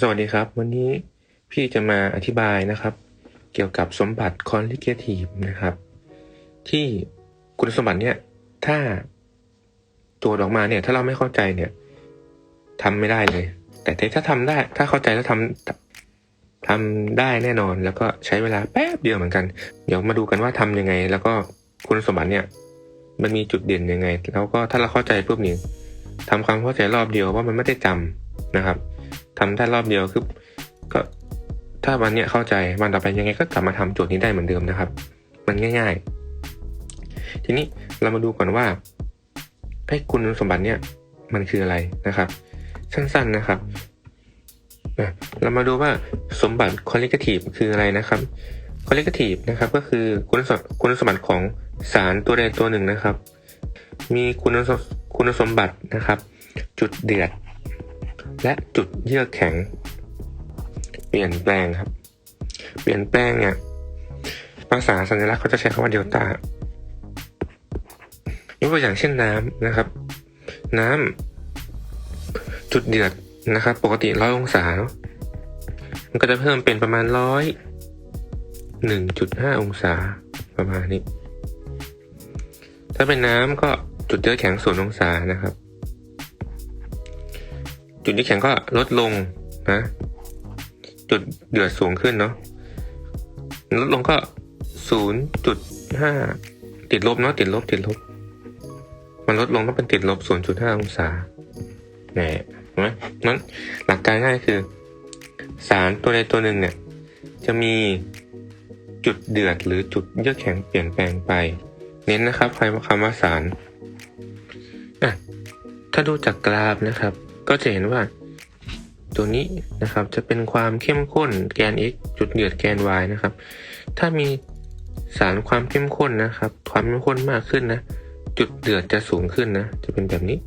สวัสดีครับ วันนี้พี่จะมาอธิบายนะครับ เกี่ยวกับสมบัติ colligative นะครับ ที่คุณสมบัติเนี่ยถ้าตัวออกมาเนี่ย ถ้าเราไม่เข้าใจเนี่ยทำไม่ได้เลย แต่ถ้าทำได้ ถ้าเข้าใจแล้วทำทำได้แน่นอน แล้วก็ใช้เวลาแป๊บเดียวเหมือนกัน เดี๋ยวมาดูกันว่าทำยังไง แล้วก็คุณสมบัติเนี่ย มันมีจุดเด่นยังไง แล้วก็ถ้าเราเข้าใจปุ๊บนี่ทำความเข้าใจรอบเดียวว่ามันไม่ได้จำนะครับ ทำได้รอบเดียวคือก็ถ้าวันเนี้ยเข้าใจวันต่อไปยังไงก็กลับมาทำโจทย์นี้ได้เหมือนเดิมนะครับ มันง่าย ๆ ทีนี้เรามาดูก่อนว่าไอ้คุณสมบัติเนี่ยมันคืออะไรนะครับ สั้นๆนะครับเรามาดูว่าสมบัติ colligative คืออะไรนะครับ colligative นะครับก็คือคุณสมคุณสมบัติของสารตัวใดตัวหนึ่งนะครับ มีคุณสมคุณสมบัตินะครับ จุดเดือด และจุดเยือกแข็ง เปลี่ยนแปลงครับ เปลี่ยนแปลงเนี่ยภาษาสัญลักษณ์เขาจะใช้คำว่าเดลต้ายกตัวอย่างเช่นน้ำนะครับ น้ำจุดเดือดนะครับ ปกติร้อยองศาเนอะมันก็จะเพิ่มเป็นประมาณร้อยหนึ่งจุดห้าองศาประมาณนี้ ถ้าเป็นน้ำก็จุดเยือกแข็งศูนย์องศานะครับ จุดที่แข็งก็ลดลงนะ จุดเดือดสูงขึ้นเนาะลดลงก็ศูนย์จุดห้าติดลบเนาะติดลบติดลบ มันลดลงต้องเป็นติดลบศูนย์จุดห้าองศาแหน่เห็นไหมนั้นหลักการง่ายคือ สารตัวใดตัวหนึ่งเนี่ย จะมีจุดเดือดหรือจุดเยือกแข็งเปลี่ยนแปลงไป เน้นนะครับใคำว่าคำว่าสารถ้าดูจากกราฟนะครับ ก็จะเห็นว่า ตัวนี้นะครับจะเป็นความเข้มข้นแกน x จุดเดือดแกน y นะครับ ถ้ามีสารความเข้มข้นนะครับ ความเข้มข้นมากขึ้นนะ จุดเดือดจะสูงขึ้นนะ จะเป็นแบบนี้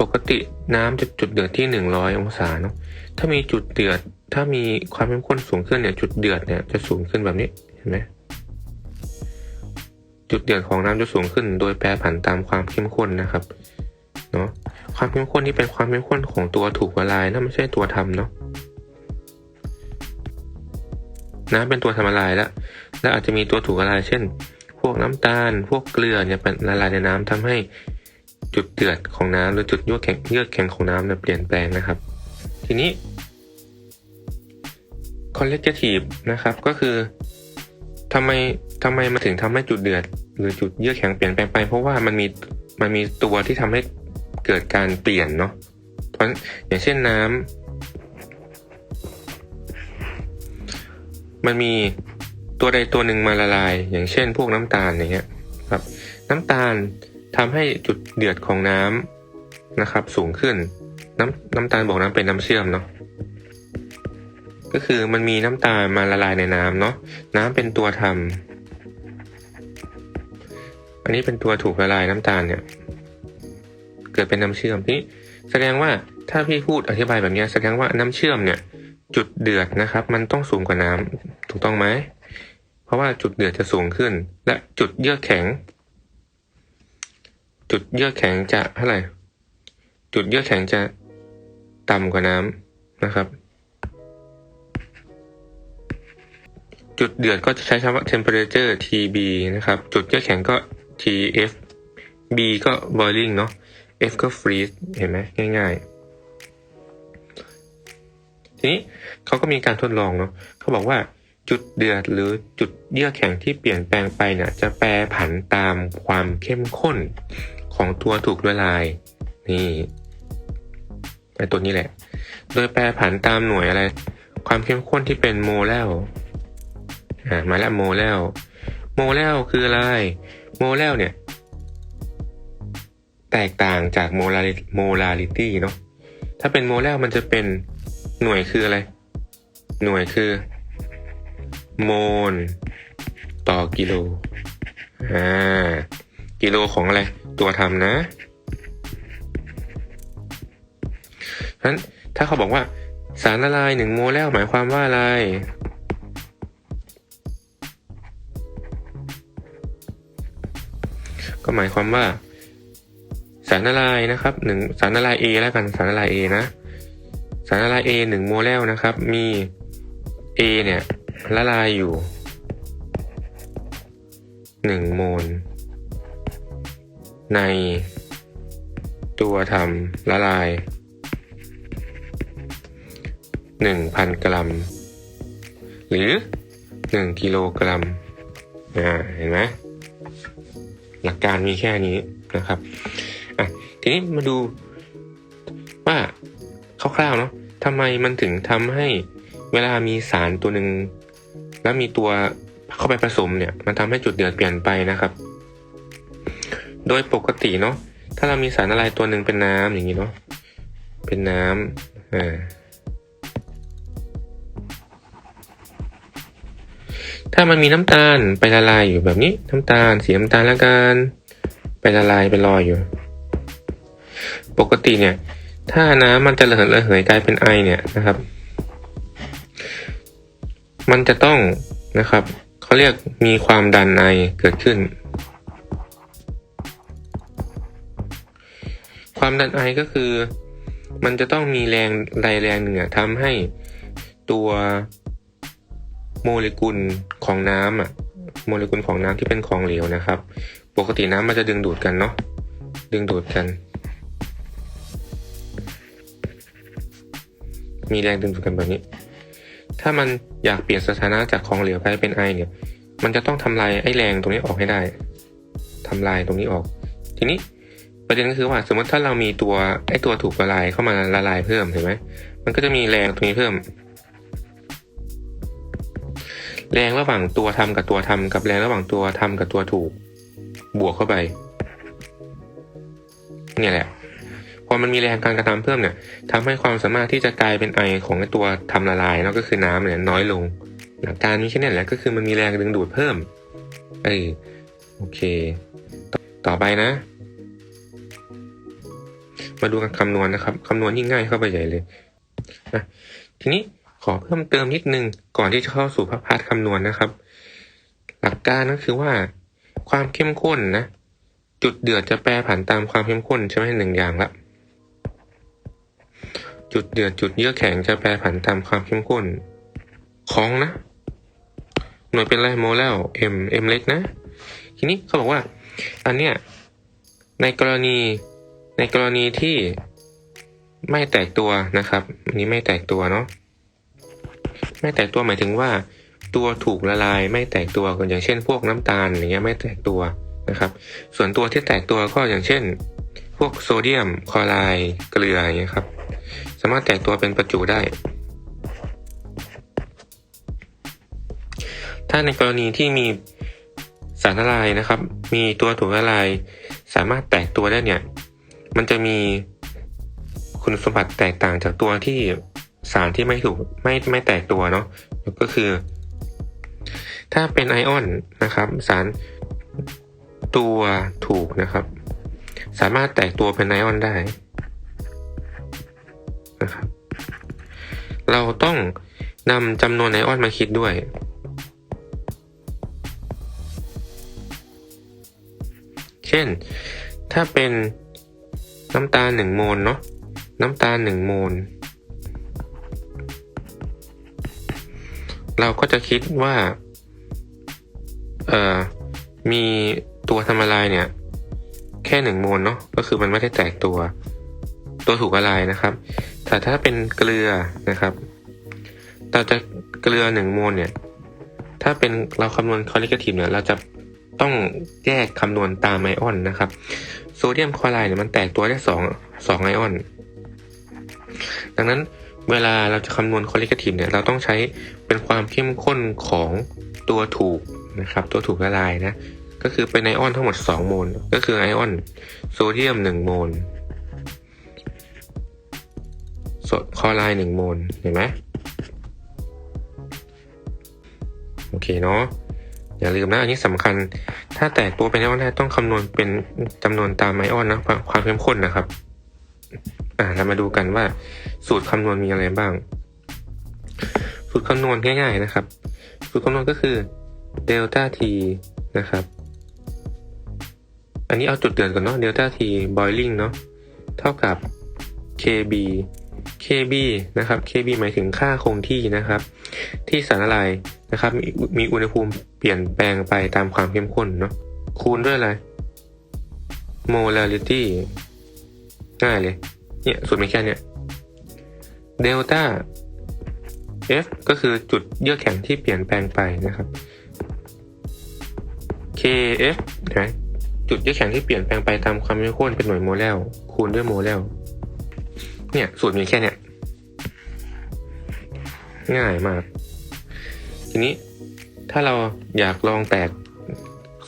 ปกติน้ำจะจุดเดือดที่หนึ่งร้อยองศาเนาะถ้ามีจุดเดือด ถ้ามีความเข้มข้นสูงขึ้นเนี่ยจุดเดือดเนี่ยจะสูงขึ้นแบบนี้เห็นไหมจุดเดือดของน้ำจะสูงขึ้น โดยแปรผันตามความเข้มข้นนะครับ เนาะความเข้มข้นนี่เป็นความเข้มข้นของตัวถูกละลายนะไม่ใช่ตัวทำเนาะน้ำเป็นตัวทำละลายแล้วแล้วอาจจะมีตัวถูกละลาย เช่น พวกน้ำตาล พวกเกลือเนี่ยเป็นละลายในน้ำทำให้จุดเดือดของน้ำหรือจุดเยือกแข็งเยือกแข็งของน้ำเนี่ยเปลี่ยนแปลงนะครับ ทีนี้ colligative นะครับก็คือทำไมทำไมมาถึงทำให้จุดเดือด หรือจุดเยือกแข็งเปลี่ยนแปลงไป เพราะว่ามันมีมันมีตัวที่ทำให้ เกิดการเปลี่ยนเนาะเพราะอย่างเช่นน้ำมันมีตัวใดตัวหนึ่งมาละลาย อย่างเช่น พวกน้ำตาลอย่างเงี้ยครับ น้ำตาลทำให้จุดเดือดของน้ำนะครับ สูงขึ้น น้ำน้ำตาลบอกน้ำเป็นน้ำเชื่อมเนาะก็คือมันมีน้ำตาลมาละลายในน้ำเนาะน้ำเป็นตัวทำอันนี้เป็นตัวถูกละลายน้ำตาลเนี่ย เกิดเป็นน้ำเชื่อมนี่แสดงว่าถ้าพี่พูดอธิบายแบบนี้แสดงว่าน้ำเชื่อมเนี่ย จุดเดือดนะครับ มันต้องสูงกว่าน้ำถูกต้องไหมเพราะว่าจุดเดือดจะสูงขึ้น และจุดเยือกแข็ง จุดเยือกแข็งจะเท่าไหร่จุดเยือกแข็งจะต่ำกว่าน้ำนะครับ จุดเดือดก็จะใช้คำว่า temperature TB นะครับ จุดเยือกแข็งก็ TF B ก็ boiling เนาะ F ก็ freeze เห็นไหมง่าย ๆ ทีนี้เขาก็มีการทดลองเนาะเขาบอกว่าจุดเดือดหรือจุดเยื่อแข็งที่เปลี่ยนแปลงไปเนี่ยจะแปรผันตามความเข้มข้นของตัวถูกละลาย นี่ไอตัวนี้แหละ โดยแปรผันตามหน่วยอะไร ความเข้มข้นที่เป็นโมเลลอ่ามาแล้วโมเลลโมเลลคืออะไร โมเลลเนี่ย แตกต่างจากโมลาโมลาริตี้เนาะถ้าเป็นโมเลลมันจะเป็นหน่วยคืออะไร หน่วยคือ โมลต่อกิโลอ่ากิโลของอะไร ตัวทำนะฉะนั้นถ้าเขาบอกว่า สารละลายหนึ่งโมเลลหมายความว่าอะไรก็หมายความว่าารละลายนะครับหนึ่งสารละลาย A แล้วกันสารละลาย A นะ สารละลาย A หนึ่งโมเลลนะครับ มี A เนี่ยละลายอยู่หนึ่งโมล ใน ตัวทำละลายหนึ่งพันกรัม หรือหนึ่งกิโลกรัมเห็นไหมหลักการมีแค่นี้นะครับ อะทีนี้มาดูว่าคร่าวๆเนาะทำไมมันถึงทำให้เวลามีสารตัวหนึ่งแล้วมีตัวเข้าไปผสมเนี่ย มันทำให้จุดเดือดเปลี่ยนไปนะครับ โดยปกติเนาะถ้าเรามีสารอะไรตัวหนึ่งเป็นน้ำอย่างนี้เนาะเป็นน้ำอ่าถ้ามันมีน้ำตาลไปละลายอยู่แบบนี้ น้ำตาลสีน้ำตาลละกัน ไปละลายไปลอยอยู่ ปกติเนี่ย ถ้าน้ำมันจะระเหยระเหยกลายเป็นไอเนี่ยนะครับ มันจะต้องนะครับเขาเรียกมีความดันไอเกิดขึ้น ความดันไอก็คือ มันจะต้องมีแรงใดแรงหนึ่งทำให้ตัวโมเลกุลของน้ำอะโมเลกุลของน้ำที่เป็นของเหลวนะครับ ปกติน้ำมันจะดึงดูดกันเนาะดึงดูดกัน มีแรงดึงดูดกันแบบนี้ ถ้ามันอยากเปลี่ยนสถานะจากของเหลวไปเป็นไอเนี่ย มันจะต้องทำลายไอแรงตรงนี้ออกให้ได้ทำลายตรงนี้ออก ทีนี้ประเด็นก็คือว่าสมมติถ้าเรามีตัวไอตัวถูกละลายเข้ามาละลายเพิ่มเห็นไหมมันก็จะมีแรงตรงนี้เพิ่ม แรงระหว่างตัวทำกับตัวทำกับแรงระหว่างตัวทำกับตัวถูก บวกเข้าไป เนี่ยแหละ อมันมีแรงการกระทำเพิ่มเนี่ยทำให้ความสามารถที่จะกลายเป็นไอของไอตัวทำละลายเนาะก็คือน้ำเนี่ยน้อยลง หลักการนี้แค่นี้แหละก็คือมันมีแรงดึงดูดเพิ่มเออโอเคตต่อไปนะ มาดูกันคำนวณนะครับ คำนวณยิ่งง่ายเข้าไปใหญ่เลยนะทีนี้ขอเพิ่มเติมนิดนึงก่อนที่จะเข้าสู่พาร์ทคำนวณนะครับ หลักการก็คือว่า ความเข้มข้นนะ จุดเดือดจะแปรผันตามความเข้มข้นใช่ไหมหนึ่งอย่างละ จุดเดือดจุดเยือกแข็งจะแปรผันตามความเข้มข้น ของนะ หน่วยเป็นไรโมเลล m m เล็กนะ ทีนี้เขาบอกว่า อันเนี้ยในกรณีในกรณีที่ไม่แตกตัวนะครับ อันนี้ไม่แตกตัวเนาะไม่แตกตัวหมายถึงว่า ตัวถูกละลายไม่แตกตัวอย่างเช่น พวกน้ำตาลอย่างเงี้ยไม่แตกตัวนะครับ ส่วนตัวที่แตกตัวก็อย่างเช่น พวกโซเดียมคลอไรด์เกลืออย่างเงี้ยครับ สามารถแตกตัวเป็นประจุได้ ถ้าในกรณีที่มีสารละลายนะครับ มีตัวถูกละลาย สามารถแตกตัวได้เนี่ย มันจะมีคุณสมบัติแตกต่างจากตัวที่สารที่ไม่ถูกไม่ไม่แตกตัวเนาะก็คือ ถ้าเป็นไอออนนะครับ สารตัวถูกนะครับ สามารถแตกตัวเป็นไอออนได้ นะครับ เราต้องนำจำนวนไอออนมาคิดด้วย เช่น ถ้าเป็นน้ำตาลหนึ่งโมลเนาะน้ำตาลหนึ่งโมลเราก็จะคิดว่าเอ่อมีตัวทำละลายเนี่ย แค่หนึ่งโมลเนาะก็คือมันไม่ได้แตกตัว ตัวถูกละลายนะครับ แต่ถ้าเป็นเกลือนะครับ เราจะเกลือหนึ่งโมลเนี่ย ถ้าเป็นเราคำนวณคอลิกทีฟเนี่ย เราจะต้องแยกคำนวณตามไอออนนะครับ โซเดียมคลอไรด์เนี่ยมันแตกตัวได้สองสองไอออน ดังนั้นเวลาเราจะคำนวณคอลิกทีฟเนี่ย เราต้องใช้เป็นความเข้มข้นของตัวถูกนะครับ ตัวถูกละลายนะ ก็คือเป็นไอออนทั้งหมด 2 โมล ก็คือไอออนโซเดียม 1 โมล โซคลอไรด์1โมลเห็นไหมโอเคเนาะอย่าลืมนะอันนี้สำคัญ ถ้าแตกตัวเป็นไอออนได้ต้องคำนวณเป็นจำนวนตามไอออนนะความเข้มข้นนะครับอ่าเรามาดูกันว่าสูตรคำนวณมีอะไรบ้าง สูตรคำนวณง่าย ๆนะครับ สูตรคำนวณก็คือเดลต้าทีนะครับ อันนี้เอาจุดเดือดก่อนเนาะ delta t boiling เนาะเท่ากับ kb kb นะครับ kb หมายถึงค่าคงที่นะครับ ที่สารละลายนะครับมีมีอุณหภูมิเปลี่ยนแปลงไปตามความเข้มข้นเนาะคูณด้วยอะไร molarity ง่ายเลย เนี่ยสูตรมีแค่เนี้ย delta F ก็คือจุดเยือกแข็งที่เปลี่ยนแปลงไปนะครับ KF เห็นไหมจุดเยือกแข็งที่เปลี่ยนแปลงไปตามความเข้มข้นเป็นหน่วยโมเลลคูณด้วยโมเลล เนี่ย สูตรมีแค่เนี้ยง่ายมาก ทีนี้ถ้าเราอยากลองแตก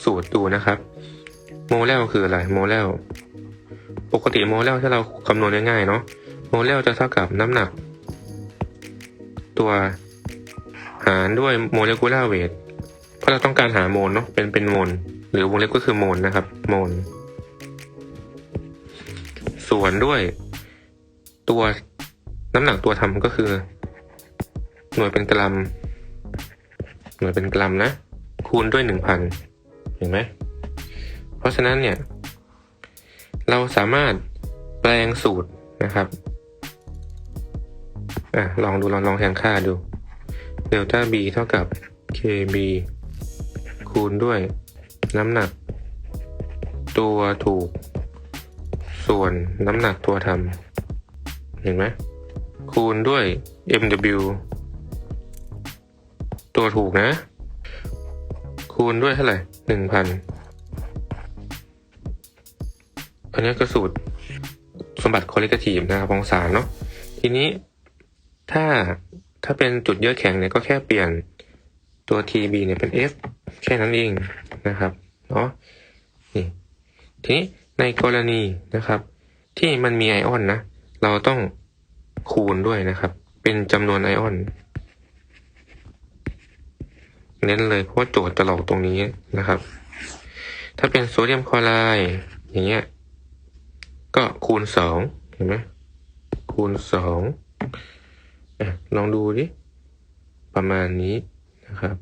สูตรดูนะครับ โมเลลคืออะไร โมเลลปกติโมเลลถ้าเราคำนวณง่ายๆเนาะโมเลลจะเท่ากับน้ำหนัก ตัวหารด้วยโมเลกุลาร์เวทเพราะเราต้องการหาโมลเนาะเป็นเป็นโมลหรือวงเล็บก็คือโมลนะครับ โมลส่วนด้วย ตัวน้ำหนักตัวทำก็คือ หน่วยเป็นกรัม หน่วยเป็นกรัมนะ คูณด้วยหนึ่งพันเห็นไหม เพราะฉะนั้นเนี่ย เราสามารถแปลงสูตรนะครับอะลองดูลองลองแทนค่าดูเดลต้า b เท่ากับ kb คูณด้วยน้ำหนัก ตัวถูก ส่วนน้ำหนักตัวทำ เห็นไหมคูณด้วย mw ตัวถูกนะ คูณด้วยเท่าไหร่หนึ่งพันอันนี้ก็สูตรสมบัติคอลิเกทีฟนะครับองสาเนาะทีนี้ถ้าถ้าเป็นจุดเยือกแข็งเนี่ยก็แค่เปลี่ยนตัว TB เนี่ยเป็น F แค่นั้นเองนะครับเนาะนี่ทีนี้ในกรณีนะครับ ที่มันมีไอออนนะ เราต้องคูณด้วยนะครับ เป็นจำนวนไอออน เน้นเลยเพราะว่าโจทย์จะหลอกตรงนี้นะครับ ถ้าเป็นโซเดียมคลอไรด์อย่างเงี้ย ก็คูณสองเห็นไหมคูณสองอลองดูดิ ประมาณนี้นะครับ